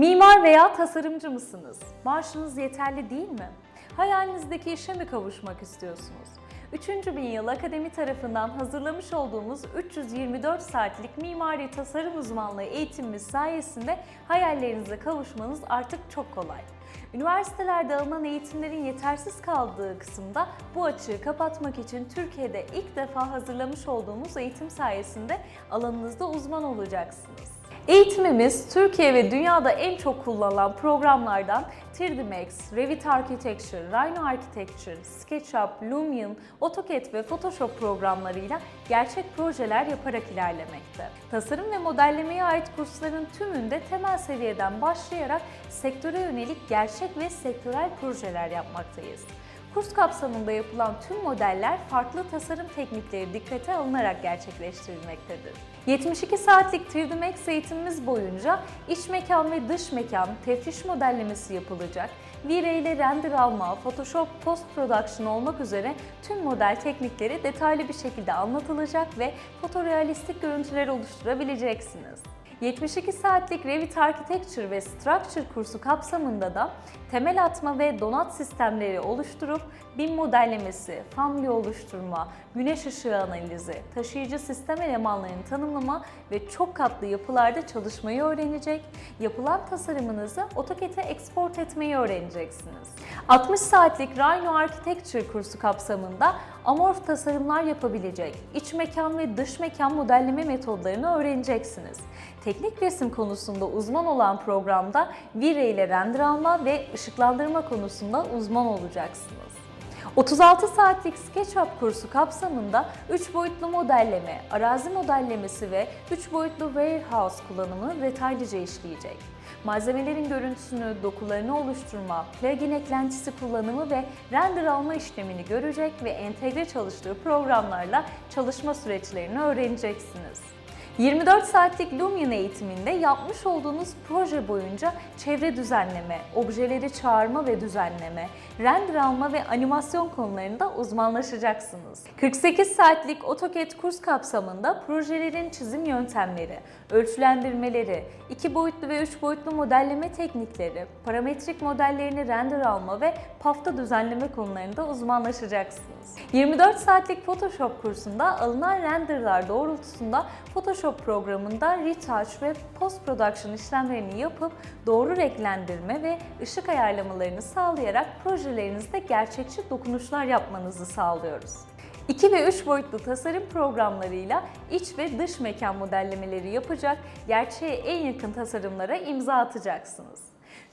Mimar veya tasarımcı mısınız? Maaşınız yeterli değil mi? Hayalinizdeki işe mi kavuşmak istiyorsunuz? 3. Bin Yıl Akademi tarafından hazırlamış olduğumuz 324 saatlik mimari tasarım uzmanlığı eğitimimiz sayesinde hayallerinize kavuşmanız artık çok kolay. Üniversitelerde alınan eğitimlerin yetersiz kaldığı kısımda bu açığı kapatmak için Türkiye'de ilk defa hazırlamış olduğumuz eğitim sayesinde alanınızda uzman olacaksınız. Eğitimimiz Türkiye ve dünyada en çok kullanılan programlardan 3D Max, Revit Architecture, Rhino Architecture, SketchUp, Lumion, AutoCAD ve Photoshop programlarıyla gerçek projeler yaparak ilerlemekte. Tasarım ve modellemeye ait kursların tümünde temel seviyeden başlayarak sektöre yönelik gerçek ve sektörel projeler yapmaktayız. Kurs kapsamında yapılan tüm modeller farklı tasarım teknikleri dikkate alınarak gerçekleştirilmektedir. 72 saatlik 3D Max eğitimimiz boyunca iç mekan ve dış mekan teftiş modellemesi yapılacak. V-Ray ile render alma, Photoshop post production olmak üzere tüm model teknikleri detaylı bir şekilde anlatılacak ve fotorealistik görüntüler oluşturabileceksiniz. 72 saatlik Revit Architecture ve Structure kursu kapsamında da temel atma ve donat sistemleri oluşturup BIM modellemesi, family oluşturma, güneş ışığı analizi, taşıyıcı sistem elemanlarını tanımlama ve çok katlı yapılarda çalışmayı öğrenecek, yapılan tasarımınızı AutoCAD'e export etmeyi öğreneceksiniz. 60 saatlik Rhino Architecture kursu kapsamında amorf tasarımlar yapabilecek, iç mekan ve dış mekan modelleme metodlarını öğreneceksiniz. Teknik resim konusunda uzman olan programda V-Ray ile render alma ve ışıklandırma konusunda uzman olacaksınız. 36 saatlik SketchUp kursu kapsamında 3 boyutlu modelleme, arazi modellemesi ve 3 boyutlu warehouse kullanımı detaylıca işleyecek. Malzemelerin görüntüsünü, dokularını oluşturma, plugin eklentisi kullanımı ve render alma işlemini görecek ve entegre çalıştığı programlarla çalışma süreçlerini öğreneceksiniz. 24 saatlik Lumion eğitiminde yapmış olduğunuz proje boyunca çevre düzenleme, objeleri çağırma ve düzenleme, render alma ve animasyon konularında uzmanlaşacaksınız. 48 saatlik AutoCAD kurs kapsamında projelerin çizim yöntemleri, ölçülendirmeleri, iki boyutlu ve üç boyutlu modelleme teknikleri, parametrik modellerini render alma ve PAF'ta düzenleme konularında uzmanlaşacaksınız. 24 saatlik Photoshop kursunda alınan renderlar doğrultusunda Photoshop programında retouch ve post production işlemlerini yapıp doğru renklendirme ve ışık ayarlamalarını sağlayarak projelerinizde gerçekçi dokunuşlar yapmanızı sağlıyoruz. 2 ve 3 boyutlu tasarım programlarıyla iç ve dış mekan modellemeleri yapacak, gerçeğe en yakın tasarımlara imza atacaksınız.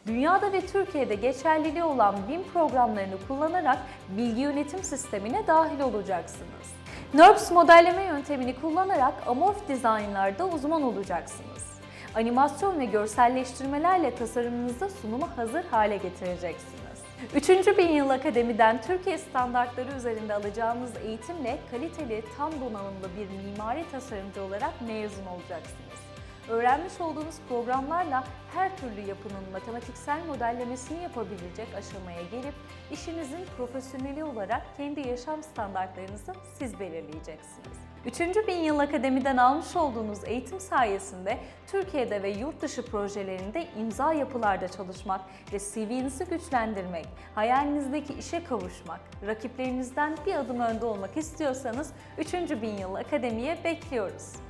Dünyada ve Türkiye'de geçerliliği olan BIM programlarını kullanarak bilgi yönetim sistemine dahil olacaksınız. NURBS modelleme yöntemini kullanarak amorf dizaynlarda uzman olacaksınız. Animasyon ve görselleştirmelerle tasarımınızı sunuma hazır hale getireceksiniz. 3. Bin Yıl Akademi'den Türkiye standartları üzerinde alacağınız eğitimle kaliteli, tam donanımlı bir mimari tasarımcı olarak mezun olacaksınız. Öğrenmiş olduğunuz programlarla her türlü yapının matematiksel modellemesini yapabilecek aşamaya gelip işinizin profesyoneli olarak kendi yaşam standartlarınızı siz belirleyeceksiniz. 3. Bin Yıl Akademi'den almış olduğunuz eğitim sayesinde Türkiye'de ve yurt dışı projelerinde imza yapılarda çalışmak ve CV'nizi güçlendirmek, hayalinizdeki işe kavuşmak, rakiplerinizden bir adım önde olmak istiyorsanız 3. Bin Yıl Akademi'ye bekliyoruz.